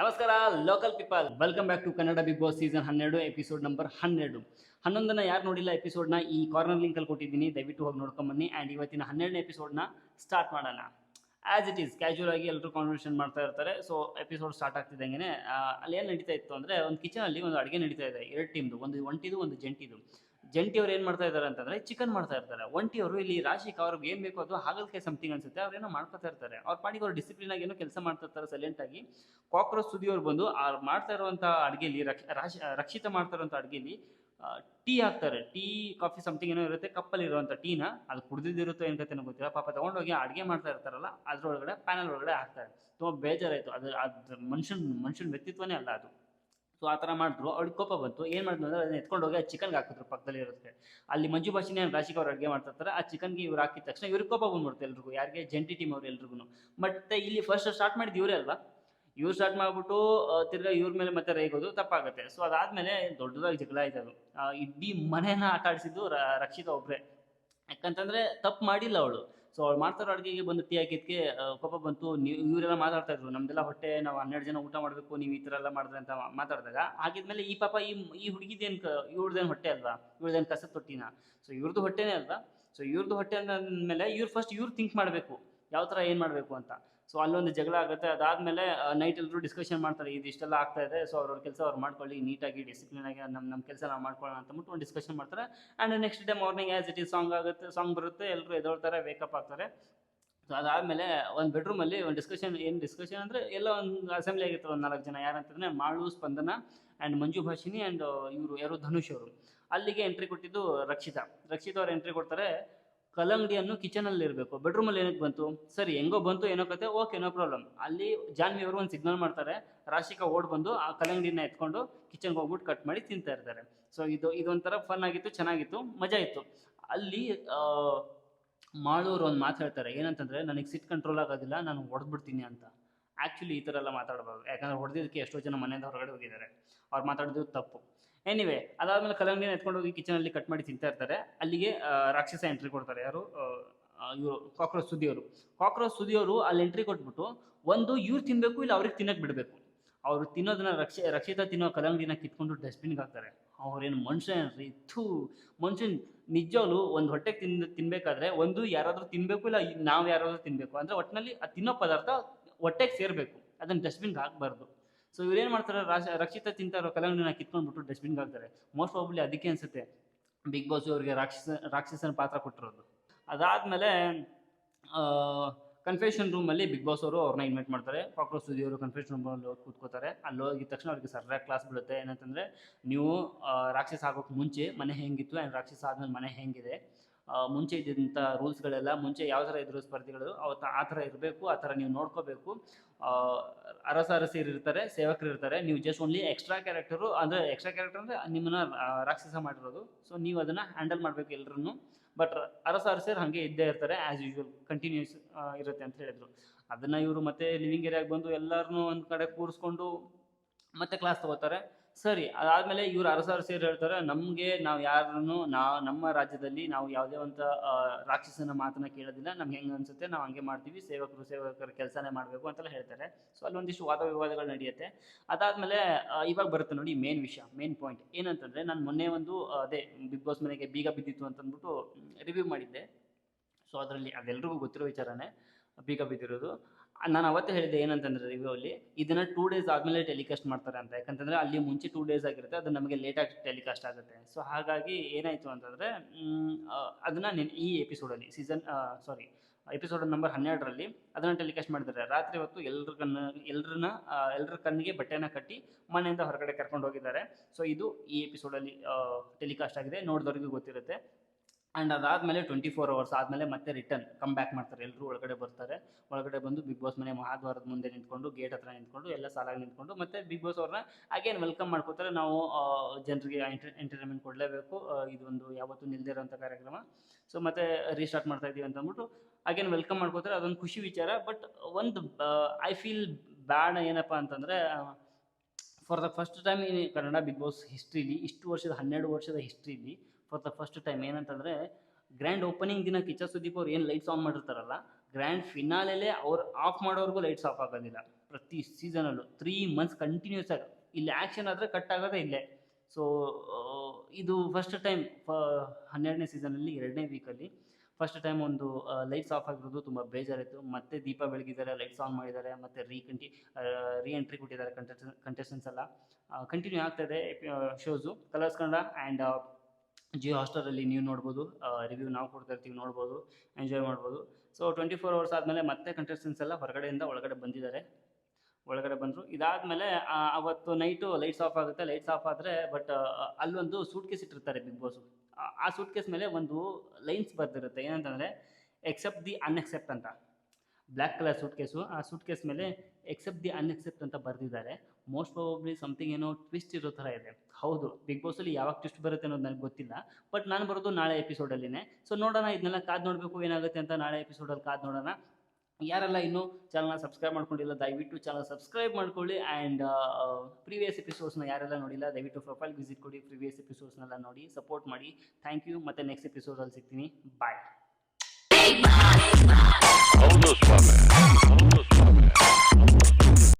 ನಮಸ್ಕಾರ local people welcome back to Kannada Bigg Boss season ಹನ್ನೆರಡು episode number ಹನ್ನೆರಡು. ಹನ್ನೊಂದನ್ನ ಯಾರು ನೋಡಿಲ್ಲ ಎಪಿಸೋಡ್ನ ಈ ಕಾರ್ನರ್ ಲಿಂಕಲ್ಲಿ ಕೊಟ್ಟಿದ್ದೀನಿ. ದಯವಿಟ್ಟು ಹೋಗಿ ನೋಡ್ಕೊಂಬನ್ನಿ ಆ್ಯಂಡ್ ಇವತ್ತಿನ ಹನ್ನೆರಡನೇ ಎಪಿಸೋಡ್ನ ಸ್ಟಾರ್ಟ್ ಮಾಡೋಣ. ಆ್ಯಸ್ ಇಟ್ ಈಸ್ ಕ್ಯಾಶುವಲ್ ಆಗಿ ಎಲ್ಲರೂ ಕಾನ್ವರ್ಸೇಷನ್ ಮಾಡ್ತಾ ಇರ್ತಾರೆ. ಸೊ ಎಪಿಸೋಡ್ ಸ್ಟಾರ್ಟ್ ಆಗ್ತಿದ್ದಂಗೆ ಅಲ್ಲಿ ಏನು ನಡೀತಾ ಇತ್ತು ಅಂದರೆ, ಒಂದು ಕಿಚನಲ್ಲಿ ಒಂದು ಅಡುಗೆ ನಡೀತಾ ಇದೆ. ಎರಡು ಟೀಮ್ದು ಒಂದು ಒಂಟಿದು, ಒಂದು ಜಂಟಿದು. ಜಂಟಿಯವ್ರು ಏನು ಮಾಡ್ತಾ ಇದ್ದಾರೆ ಅಂತಂದ್ರೆ ಚಿಕನ್ ಮಾಡ್ತಾ ಇರ್ತಾರೆ. ಒಂಟಿಯವರು ಇಲ್ಲಿ ರಾಶಿಕ್ ಅವ್ರಿಗೆ ಏನು ಬೇಕು ಅದು ಹಾಗಲ್ಕೆ ಸಮಥಿಂಗ್ ಅನ್ಸುತ್ತೆ. ಅವ್ರೇನೋ ಮಾಡ್ಕೊತಾ ಇರ್ತಾರೆ. ಅವ್ರ ಪಾಡಿಗೆ ಅವ್ರು ಡಿಸಿಪ್ಲಿನ್ ಆಗಿ ಏನೋ ಕೆಲಸ ಮಾಡ್ತಾ ಇರ್ತಾರೆ ಸೈಲೆಂಟ್ ಆಗಿ. ಕಾಕ್ರೋಚ್ ಸುದಿಯವ್ರು ಬಂದು ಆ ಮಾಡ್ತಾ ಇರುವಂತಹ ರಕ್ಷ, ರಾಶಿ, ರಕ್ಷಿತ ಮಾಡ್ತಾ ಇರುವಂತಹ ಅಡುಗೆಲಿ ಟೀ ಹಾಕ್ತಾರೆ. ಟೀ ಕಾಫಿ ಸಮಥಿಂಗ್ ಏನೋ ಇರುತ್ತೆ. ಕಪ್ಪಲ್ಲಿ ಇರುವಂಥ ಟೀನ ಅದು ಕುಡ್ದಿದ್ದಿರುತ್ತೋ ಏನು ಕತೆ ಗೊತ್ತಿಲ್ಲ. ಪಾಪ ತೊಗೊಂಡೋಗಿ ಅಡುಗೆ ಮಾಡ್ತಾ ಇರ್ತಾರಲ್ಲ, ಅದ್ರೊಳಗಡೆ ಪ್ಯಾನಲ್ ಒಳಗಡೆ ಹಾಕ್ತಾರೆ. ತುಂಬ ಬೇಜಾರಾಯಿತು. ಅದು ಅದು ಮನುಷ್ಯನ ಮನುಷ್ಯನ ವ್ಯಕ್ತಿತ್ವನೇ ಅಲ್ಲ ಅದು. ಸೊ ಆ ಥರ ಮಾಡಿದ್ರು ಅವ್ಳಿಗೆ ಕೋಪ ಬಂತು. ಏನು ಮಾಡಿದ್ರು ಅಂದರೆ ಅದನ್ನ ಎತ್ಕೊಂಡು ಹೋಗಿ ಆ ಚಿಕನ್ಗೆ ಹಾಕಿದ್ರು ಪಕ್ಕದಲ್ಲಿ ಇರುತ್ತೆ ಅಲ್ಲಿ ಮಂಜು ಭಾಷೆನೇ ರಾಶಿಗೆ ಅವ್ರು ಅಡುಗೆ ಮಾಡ್ತಾರೆ ಆ ಚಿಕನ್ಗೆ ಇವ್ರು ಹಾಕಿದ ತಕ್ಷಣ ಇವ್ರಿಗೆ ಕೋಪ ಬಂದ್ಬಿಡ್ತು ಎಲ್ರಿಗೂ. ಯಾರಿಗೆ? ಜಂಟಿ ಟೀಮ್ ಅವ್ರು ಎಲ್ರಿಗೂ ಮತ್ತು ಇಲ್ಲಿ ಫಸ್ಟ್ ಸ್ಟಾರ್ಟ್ ಮಾಡಿದ್ದು ಇವರೇ ಅಲ್ವಾ? ಇವ್ರು ಸ್ಟಾರ್ಟ್ ಮಾಡಿಬಿಟ್ಟು ತಿರ್ಗಾ ಇವ್ರ ಮೇಲೆ ಮತ್ತೆ ರೇಗೋದು ತಪ್ಪಾಗುತ್ತೆ. ಸೊ ಅದಾದಮೇಲೆ ದೊಡ್ಡದಾಗಿ ಜಗಳ ಆಯ್ತು ಇಡೀ ಮನೇನ ಆಟ ಆಡಿಸಿದ್ದು ರಕ್ಷಿತಾ ಒಬ್ರೆ. ಯಾಕಂತಂದ್ರೆ ತಪ್ಪು ಮಾಡಿಲ್ಲ ಅವಳು. ಸೊ ಅವ್ರು ಮಾಡ್ತಾರೋ ಅಡುಗೆಗೆ ಬಂದು ಟೀ ಹಾಕಿದ್ಕೆ ಪಾಪ ಬಂತು. ನೀವು, ಇವರೆಲ್ಲ ಮಾತಾಡ್ತಾ ಇದ್ರು. ನಮ್ದೆಲ್ಲ ಹೊಟ್ಟೆ, ನಾವು ಹನ್ನೆರಡು ಜನ ಊಟ ಮಾಡಬೇಕು, ನೀವು ಈ ಥರ ಎಲ್ಲ ಮಾಡಿದ್ರೆ ಅಂತ ಮಾತಾಡಿದಾಗ ಆಗಿದ್ಮೇಲೆ ಈ ಪಾಪ ಈ ಈ ಹುಡುಗಿದೇನು ಕ ಹೊಟ್ಟೆ ಅಲ್ವಾ? ಇವ್ರದ್ದೇನು ಕಸ ತೊಟ್ಟಿನ? ಸೊ ಇವ್ರದ್ದು ಹೊಟ್ಟೆನೇ ಅಲ್ವಾ? ಸೊ ಇವ್ರದ್ದು ಹೊಟ್ಟೆ ಅಂದಮೇಲೆ, ಇವ್ರು ಫಸ್ಟ್ ಇವ್ರು ಥಿಂಕ್ ಮಾಡಬೇಕು. ಯಾವ ಥರ ಏನು ಮಾಡಬೇಕು ಅಂತ. ಸೊ ಅಲ್ಲೊಂದು ಜಗಳ ಆಗುತ್ತೆ. ಅದಾದಮೇಲೆ ನೈಟ್ ಎಲ್ಲರೂ ಡಿಸ್ಕಷನ್ ಮಾಡ್ತಾರೆ. ಇದು ಇಷ್ಟೆಲ್ಲ ಆಗ್ತಾ ಇದೆ. ಸೊ ಅವ್ರವ್ರ ಕೆಲಸ ಅವ್ರು ಮಾಡ್ಕೊಳ್ಳಿ. ನೀಟಾಗಿ ಡಿಸಿಪ್ಲಿನ್ ಆಗಿ ನಮ್ಮ ನಮ್ಮ ಕೆಲಸ ನಾವು ಮಾಡ್ಕೊಳ್ಳೋಣ ಅಂತ ಅಂದ್ಬಿಟ್ಟು ಒಂದು ಡಿಸ್ಕಷನ್ ಮಾಡ್ತಾರೆ. And next day morning as it is song ಆಗುತ್ತೆ ಸಾಂಗ್ ಬರುತ್ತೆ. ಎಲ್ಲರೂ ಎದೊಳ್ತಾರೆ ವೇಕಪ್ ಆಗ್ತಾರೆ. ಸೊ ಅದಾದಮೇಲೆ ಒಂದು ಬೆಡ್ರೂಮಲ್ಲಿ ಒಂದು ಡಿಸ್ಕಷನ್ ಏನು ಡಿಸ್ಕಷನ್ ಅಂದರೆ ಎಲ್ಲ ಒಂದು ಅಸೆಂಬ್ಲಿ ಆಗಿತ್ತು. ಒಂದು ನಾಲ್ಕು ಜನ. ಯಾರಂತಂದ್ರೆ ಮಾಳು, ಸ್ಪಂದನ ಆ್ಯಂಡ್ ಮಂಜು ಭಾಷಿನಿ ಆ್ಯಂಡ್ ಇವರು ಯಾರು? ಧನುಷ್ ಅವರು. ಅಲ್ಲಿಗೆ ಎಂಟ್ರಿ ಕೊಟ್ಟಿದ್ದು ರಕ್ಷಿತಾ. ರಕ್ಷಿತಾ ಅವ್ರು ಎಂಟ್ರಿ ಕೊಡ್ತಾರೆ. ಕಲ್ಲಂಗಡಿಯನ್ನು ಕಿಚನಲ್ಲಿ ಇರಬೇಕು. ಬೆಡ್ರೂಮಲ್ಲಿ ಏನಕ್ಕೆ ಬಂತು? ಸರಿ, ಹೆಂಗೋ ಬಂತು, ಏನೋ ಕತೆ ಓಕೆ ನೋ ಪ್ರಾಬ್ಲಮ್ ಅಲ್ಲಿ ಜಾನ್ವಿ ಅವರು ಒಂದು ಸಿಗ್ನಲ್ ಮಾಡ್ತಾರೆ. ರಾಶಿಕಾ ಓಡ್ ಬಂದು ಆ ಕಲ್ಲಂಗಡಿನ ಎತ್ಕೊಂಡು ಕಿಚನ್ಗೆ ಹೋಗ್ಬಿಟ್ಟು ಕಟ್ ಮಾಡಿ ತಿಂತಾ ಇರ್ತಾರೆ. ಸೊ ಇದು, ಇದೊಂಥರ ಫನ್ ಆಗಿತ್ತು, ಚೆನ್ನಾಗಿತ್ತು, ಮಜಾ ಇತ್ತು. ಅಲ್ಲಿ ಮಾಡೋರು ಒಂದು ಮಾತು ಹೇಳ್ತಾರೆ. ಏನಂತಂದ್ರೆ, ನನಗೆ ಸಿಟ್ ಕಂಟ್ರೋಲ್ ಆಗೋದಿಲ್ಲ, ನಾನು ಹೊಡೆದ್ಬಿಡ್ತೀನಿ ಅಂತ. ಆ್ಯಕ್ಚುಲಿ ಈ ಥರ ಎಲ್ಲ ಮಾತಾಡಬಾರ್ದು. ಯಾಕಂದರೆ ಹೊಡೆದಿದ್ದಕ್ಕೆ ಎಷ್ಟೋ ಜನ ಮನೆಯಿಂದ ಹೊರಗಡೆ ಹೋಗಿದ್ದಾರೆ. ಅವ್ರು ಮಾತಾಡಿದ್ದು ತಪ್ಪು. ಎನಿವೆ ಅದಾದಮೇಲೆ ಕಲ್ಲಂಗಡಿನ ಎತ್ಕೊಂಡು ಹೋಗಿ ಕಿಚನಲ್ಲಿ ಕಟ್ ಮಾಡಿ ತಿಂತಾ ಇರ್ತಾರೆ. ಅಲ್ಲಿಗೆ ರಾಕ್ಷಸ ಎಂಟ್ರಿ ಕೊಡ್ತಾರೆ. ಯಾರು? ಇವರು ಕಾಕ್ರೋಚ್ ಸುದಿಯವರು ಕಾಕ್ರೋಚ್ ಸುದಿಯವರು ಅಲ್ಲಿ ಎಂಟ್ರಿ ಕೊಟ್ಬಿಟ್ಟು ಒಂದು ಇವ್ರು ತಿನ್ನಬೇಕು ಇಲ್ಲ ಅವ್ರಿಗೆ ತಿನ್ನಕ್ಕೆ ಬಿಡಬೇಕು. ಅವರು ತಿನ್ನೋದನ್ನ ರಕ್ಷ, ರಕ್ಷಿತ ತಿನ್ನೋ ಕಲ್ಲಂಗಡಿನ ಕಿತ್ಕೊಂಡು ಡಸ್ಟ್ಬಿನ್ಗೆ ಹಾಕ್ತಾರೆ. ಅವ್ರೇನು ಮನುಷ್ಯ ಏನ್ರಿ ಥೂ, ಮನುಷ್ಯನ್ ನಿಜವಾಗ್ಲು ಒಂದು ಹೊಟ್ಟೆಗೆ ತಿನ್ ತಿನ್ಬೇಕಾದ್ರೆ ಒಂದು ಯಾರಾದರೂ ತಿನ್ನಬೇಕು ಇಲ್ಲ, ನಾವು ಯಾರಾದರೂ ತಿನ್ನಬೇಕು ಅಂದರೆ ಒಟ್ಟಿನಲ್ಲಿ ಆ ತಿನ್ನೋ ಪದಾರ್ಥ ಹೊಟ್ಟೆಗೆ ಸೇರಬೇಕು. ಅದನ್ನು ಡಸ್ಟ್ಬಿನ್ಗೆ ಹಾಕಬಾರ್ದು. ಸೊ ಇವ್ರೇನು ಮಾಡ್ತಾರೆ? ರಾಶ, ರಕ್ಷಿತ ತಿಂತಾರೋ ಇರೋ ಕಲ್ಲಂಗಡಿನ ಕಿತ್ಕೊಂಡ್ಬಿಟ್ಟು ಡಸ್ಟ್ಬಿನ್ಗೆ ಹಾಕ್ತಾರೆ. ಮೋಸ್ಟ್ ಪ್ರಾಬ್ಲಿ ಅದಕ್ಕೆ ಅನ್ಸುತ್ತೆ ಬಿಗ್ ಬಾಸ್ ಅವ್ರಿಗೆ ರಾಕ್ಷಸ, ರಾಕ್ಷಸನ ಪಾತ್ರ ಕೊಟ್ಟಿರೋದು. ಅದಾದಮೇಲೆ ಕನ್ಫೆಷನ್ ರೂಮಲ್ಲಿ ಬಿಗ್ ಬಾಸ್ ಅವರು ಅವ್ರನ್ನ ಇನ್ವೈಟ್ ಮಾಡ್ತಾರೆ. ಕಾಕ್ರೋಚ್ ಅವರು ಕನ್ಫೆಷನ್ ರೂಮಲ್ಲಿ ಹೋಗಿ ಕೂತ್ಕೋತಾರೆ. ಅಲ್ಲಿ ಹೋಗಿದ ತಕ್ಷಣ ಅವ್ರಿಗೆ ಸರ್ರ ಕ್ಲಾಸ್ ಬೀಳುತ್ತೆ. ಏನಂತಂದರೆ, ನೀವು ರಾಕ್ಷಸ ಆಗೋಕ್ಕೆ ಮುಂಚೆ ಮನೆ ಹೆಂಗಿತ್ತು? ಆ್ಯಂಡ್ ರಾಕ್ಷಸ ಆದಮೇಲೆ ಮನೆ ಹೆಂಗಿದೆ? ಮುಂಚೆ ಇದ್ದಂಥ ರೂಲ್ಸ್ಗಳೆಲ್ಲ ಮುಂಚೆ ಯಾವ ಥರ ಇದ್ರು ಸ್ಪರ್ಧಿಗಳು ಅವತ್ತು ಆ ಥರ ಇರಬೇಕು, ಆ ಥರ ನೀವು ನೋಡ್ಕೋಬೇಕು. ಅರಸ ಅರಸಿರು ಇರ್ತಾರೆ, ಸೇವಕರು ಇರ್ತಾರೆ, ನೀವು ಜಸ್ಟ್ ಓನ್ಲಿ ಎಕ್ಸ್ಟ್ರಾ ಕ್ಯಾರೆಕ್ಟರು ಅಂದರೆ ಎಕ್ಸ್ಟ್ರಾ ಕ್ಯಾರೆಕ್ಟರ್ ಅಂದರೆ ನಿಮ್ಮನ್ನ ರಾಕ್ಷಸ ಮಾಡಿರೋದು. ಸೊ ನೀವು ಅದನ್ನು ಹ್ಯಾಂಡಲ್ ಮಾಡಬೇಕು ಎಲ್ಲರನ್ನು ಬಟ್ ಅರಸ ಅರಸಿರು ಹಾಗೆ ಇದ್ದೇ ಇರ್ತಾರೆ ಆ್ಯಸ್ ಯೂಶುವಲ್ ಕಂಟಿನ್ಯೂಸ್ ಇರುತ್ತೆ ಅಂತ ಹೇಳಿದರು. ಅದನ್ನು ಇವರು ಮತ್ತೆ ಲಿವಿಂಗ್ ಏರಿಯಾಗೆ ಬಂದು ಎಲ್ಲರನ್ನೂ ಒಂದು ಕಡೆ ಕೂರಿಸ್ಕೊಂಡು ಮತ್ತೆ ಕ್ಲಾಸ್ ತಗೋತಾರೆ. ಸರಿ, ಅದಾದಮೇಲೆ ಇವರು ಅರಸ ಸೇರಿ ಹೇಳ್ತಾರೆ, ನಮಗೆ ನಾವು ಯಾರನ್ನು ನಾ ನಮ್ಮ ರಾಜ್ಯದಲ್ಲಿ ನಾವು ಯಾವುದೇ ಒಂದು ರಾಕ್ಷಸನ ಮಾತನ್ನ ಕೇಳೋದಿಲ್ಲ, ನಮ್ಗೆ ಹೆಂಗೆ ಅನ್ಸುತ್ತೆ ನಾವು ಹಂಗೆ ಮಾಡ್ತೀವಿ, ಸೇವಕರು, ಸೇವಕರ ಕೆಲಸನೇ ಮಾಡಬೇಕು ಅಂತೆಲ್ಲ ಹೇಳ್ತಾರೆ. ಸೊ ಅಲ್ಲಿ ಒಂದಿಷ್ಟು ವಾದ ವಿವಾದಗಳು ನಡೆಯುತ್ತೆ. ಅದಾದಮೇಲೆ ಇವಾಗ ಬರುತ್ತೆ ನೋಡಿ ಮೇನ್ ವಿಷಯ ಮೇನ್ ಪಾಯಿಂಟ್ ಏನಂತಂದ್ರೆ ನಾನು ಮೊನ್ನೆ ಒಂದು ಅದೇ ಬಿಗ್ ಬಾಸ್ ಮನೆಗೆ ಬೀಗ ಬಿದ್ದಿತ್ತು ಅಂತಂದ್ಬಿಟ್ಟು ರಿವ್ಯೂ ಮಾಡಿದ್ದೆ. ಸೊ ಅದರಲ್ಲಿ, ಅದೆಲ್ರಿಗೂ ಗೊತ್ತಿರೋ ವಿಚಾರನೇ, ಬೀಗ ಬಿದ್ದಿರೋದು. ನಾನು ಅವತ್ತೇ ಹೇಳಿದ್ದೆ ಏನಂತಂದ್ರೆ ರಿವ್ಯೂ ಅಲ್ಲಿ, ಇದನ್ನ ಟೂ ಡೇಸ್ ಆದಮೇಲೆ ಟೆಲಿಕಾಸ್ಟ್ ಮಾಡ್ತಾರೆ ಅಂತ. ಯಾಕಂತಂದ್ರೆ ಅಲ್ಲಿ ಮುಂಚೆ ಟೂ ಡೇಸ್ ಆಗಿರುತ್ತೆ, ಅದು ನಮಗೆ ಲೇಟಾಗಿ ಟೆಲಿಕಾಸ್ಟ್ ಆಗುತ್ತೆ. ಸೊ ಹಾಗಾಗಿ ಏನಾಯಿತು ಅಂತಂದರೆ ಅದನ್ನು ನೆನ್, ಈ ಎಪಿಸೋಡಲ್ಲಿ ಸೀಸನ್ ಸಾರಿ ಎಪಿಸೋಡ್ ನಂಬರ್ ಹನ್ನೆರಡರಲ್ಲಿ ಅದನ್ನು ಟೆಲಿಕಾಸ್ಟ್ ಮಾಡಿದ್ದಾರೆ. ರಾತ್ರಿ ಹೊತ್ತು ಎಲ್ಲರ ಕಣ್ಣು ಎಲ್ಲರನ್ನ ಎಲ್ಲರ ಕಣ್ಣಿಗೆ ಬಟ್ಟೆನ ಕಟ್ಟಿ ಮನೆಯಿಂದ ಹೊರಗಡೆ ಕರ್ಕೊಂಡು ಹೋಗಿದ್ದಾರೆ. ಸೊ ಇದು ಈ ಎಪಿಸೋಡಲ್ಲಿ ಟೆಲಿಕಾಸ್ಟ್ ಆಗಿದೆ. ನೋಡಿದವ್ರಿಗೂ ಗೊತ್ತಿರುತ್ತೆ. ಆ್ಯಂಡ್ ಅದಾದಮೇಲೆ ಟ್ವೆಂಟಿ ಫೋರ್ ಅವರ್ಸ್ ಆದಮೇಲೆ ಮತ್ತೆ ರಿಟರ್ನ್ ಕಮ್ ಬ್ಯಾಕ್ ಮಾಡ್ತಾರೆ. ಎಲ್ಲರೂ ಒಳಗಡೆ ಬರ್ತಾರೆ. ಒಳಗಡೆ ಬಂದು ಬಿಗ್ ಬಾಸ್ ಮನೆ ಮಹಾದ್ವಾರದ ಮುಂದೆ ನಿಂತ್ಕೊಂಡು ಗೇಟ್ ಹತ್ರ ನಿಂತ್ಕೊಂಡು, ಎಲ್ಲ ಸಾಲಾಗಿ ನಿಂತ್ಕೊಂಡು ಮತ್ತೆ ಬಿಗ್ ಬಾಸ್ ಅವ್ರನ್ನ ಅಗೇನ್ ವೆಲ್ಕಮ್ ಮಾಡ್ಕೋತಾರೆ. ನಾವು ಜನರಿಗೆ ಎಂಟರ್ಟೈನ್ಮೆಂಟ್ ಕೊಡಲೇಬೇಕು. ಇದೊಂದು ಯಾವತ್ತೂ ನಿಲ್ದಿರೋಂಥ ಕಾರ್ಯಕ್ರಮ. ಸೊ ಮತ್ತೆ ರೀಸ್ಟಾರ್ಟ್ ಮಾಡ್ತಾ ಇದೀವಿ ಅಂತ ಅಂದ್ಬಿಟ್ಟು ಅಗೇನ್ ವೆಲ್ಕಮ್ ಮಾಡ್ಕೋತಾರೆ. ಅದೊಂದು ಖುಷಿ ವಿಚಾರ. ಬಟ್ ಒಂದು ಐ ಫೀಲ್ ಬ್ಯಾಡ್ ಏನಪ್ಪ ಅಂತಂದರೆ for the first time in Kannada Bigg Boss ಹಿಸ್ಟ್ರಿಲಿ ಇಷ್ಟು ವರ್ಷದ ಹನ್ನೆರಡು ವರ್ಷದ ಹಿಸ್ಟ್ರಿಲಿ ಫಾರ್ ದ ಫಸ್ಟ್ ಟೈಮ್ ಏನಂತಂದರೆ ಗ್ರ್ಯಾಂಡ್ ಓಪನಿಂಗ್ ದಿನ ಕಿಚ್ಚ ಸುದೀಪ್ ಅವ್ರು ಏನು ಲೈಟ್ಸ್ ಆನ್ ಮಾಡಿರ್ತಾರಲ್ಲ ಗ್ರ್ಯಾಂಡ್ ಫಿನಾಲೆಲ್ಲೇ ಅವ್ರು ಆಫ್ ಮಾಡೋರ್ಗೂ ಲೈಟ್ಸ್ ಆಫ್ ಆಗೋದಿಲ್ಲ. ಪ್ರತಿ ಸೀಸನಲ್ಲೂ ತ್ರೀ ಮಂತ್ಸ್ ಕಂಟಿನ್ಯೂಸ್ ಆಗಿ, ಇಲ್ಲಿ ಆ್ಯಕ್ಷನ್ ಆದರೆ ಕಟ್ ಆಗೋದೇ ಇಲ್ಲೇ. ಸೊ ಇದು ಫಸ್ಟ್ ಟೈಮ್ ಹನ್ನೆರಡನೇ ಸೀಸನಲ್ಲಿ ಎರಡನೇ ವೀಕಲ್ಲಿ ಫಸ್ಟ್ ಟೈಮ್ ಒಂದು ಲೈಟ್ಸ್ ಆಫ್ ಆಗಿರೋದು ತುಂಬ ಬೇಜಾರಿತ್ತು ಮತ್ತೆ ದೀಪ ಬೆಳಗಿದ್ದಾರೆ ಲೈಟ್ಸ್ ಆನ್ ಮಾಡಿದ್ದಾರೆ, ಮತ್ತು ರೀಕಂಟಿ ರೀ ಎಂಟ್ರಿ ಕೊಟ್ಟಿದ್ದಾರೆ ಕಂಟೆಸ್ಟೆನ್ ಕಂಟೆಸ್ಟೆನ್ಸ್ ಎಲ್ಲ. ಕಂಟಿನ್ಯೂ ಆಗ್ತಾಯಿದೆ shows Colors Kannada and Jio ಹಾಸ್ಟರಲ್ಲಿ ನೀವು ನೋಡ್ಬೋದು ರಿವ್ಯೂ ನಾವು ಕೊಡ್ತಾ ಇರ್ತೀವಿ, ನೋಡ್ಬೋದು, ಎಂಜಾಯ್ ಮಾಡ್ಬೋದು. ಸೊ ಟ್ವೆಂಟಿ ಫೋರ್ ಅವರ್ಸ್ ಆದಮೇಲೆ ಮತ್ತೆ ಕಂಟೆಸ್ಟೆನ್ಸ್ ಎಲ್ಲ ಹೊರಗಡೆಯಿಂದ ಒಳಗಡೆ ಬಂದಿದ್ದಾರೆ. ಒಳಗಡೆ ಬಂದರು. ಇದಾದಮೇಲೆ ಅವತ್ತು ನೈಟು ಲೈಟ್ಸ್ ಆಫ್ ಆಗುತ್ತೆ ಲೈಟ್ಸ್ ಆಫ್ ಆದರೆ ಬಟ್ ಅಲ್ಲೊಂದು ಸೂಟ್ ಕೇಸ್ ಇಟ್ಟಿರ್ತಾರೆ ಬಿಗ್ ಬಾಸು ಆ ಸೂಟ್ ಕೇಸ್ ಮೇಲೆ ಒಂದು ಲೈನ್ಸ್ ಬರ್ದಿರುತ್ತೆ. ಏನಂತಂದರೆ ಎಕ್ಸೆಪ್ಟ್ ದಿ ಅನ್ಎಕ್ಸೆಪ್ಟ್ ಅಂತ. ಬ್ಲ್ಯಾಕ್ ಕಲರ್ ಸೂಟ್ ಕೇಸು ಆ ಸೂಟ್ ಕೇಸ್ ಮೇಲೆ ಎಕ್ಸೆಪ್ಟ್ ದಿ ಅನ್ಎಕ್ಸೆಪ್ಟ್ ಅಂತ ಬರೆದಿದ್ದಾರೆ. ಮೋಸ್ಟ್ ಪ್ರಾಬಬ್ಲಿ ಸಮಥಿಂಗ್ ಏನೋ ಟ್ವಿಸ್ಟ್ ಇರೋ ಥರ ಇದೆ. ಹೌದು ಬಿಗ್ ಬಾಸಲ್ಲಿ ಯಾವಾಗ ಟ್ವಿಸ್ಟ್ ಬರುತ್ತೆ ಅನ್ನೋದು ನನಗೆ ಗೊತ್ತಿಲ್ಲ. ಬಟ್ ನಾನು ಬರೋದು ನಾಳೆ ಎಪಿಸೋಡಲ್ಲಿನೇ ಸೊ ನೋಡೋಣ ಇದನ್ನೆಲ್ಲ ಕಾದು ನೋಡಬೇಕು ಏನಾಗುತ್ತೆ ಅಂತ ನಾಳೆ ಎಪಿಸೋಡಲ್ಲಿ ಕಾದು ನೋಡೋಣ. ಯಾರೆಲ್ಲ ಇನ್ನೂ ಚಾನಲ್ನ ಸಬ್ಸ್ಕ್ರೈಬ್ ಮಾಡ್ಕೊಂಡಿಲ್ಲ, ದಯವಿಟ್ಟು ಚಾನಲ್ ಸಬ್ಸ್ಕ್ರೈಬ್ ಮಾಡ್ಕೊಳ್ಳಿ ಆ್ಯಂಡ್ ಪ್ರೀವಿಯಸ್ ಎಪಿಸೋಡ್ಸ್ನ ಯಾರೆಲ್ಲ ನೋಡಿಲ್ಲ, ದಯವಿಟ್ಟು ಪ್ರೊಫೈಲ್ ವಿಸಿಟ್ ಕೊಡಿ ಪ್ರೀವಿಯಸ್ ಎಪಿಸೋಡ್ಸ್ನೆಲ್ಲ ನೋಡಿ ಸಪೋರ್ಟ್ ಮಾಡಿ. ಥ್ಯಾಂಕ್ ಯು ಮತ್ತು ನೆಕ್ಸ್ಟ್ ಎಪಿಸೋಡಲ್ಲಿ ಸಿಗ್ತೀನಿ. Bye Onlusmamer. Onlusmamer.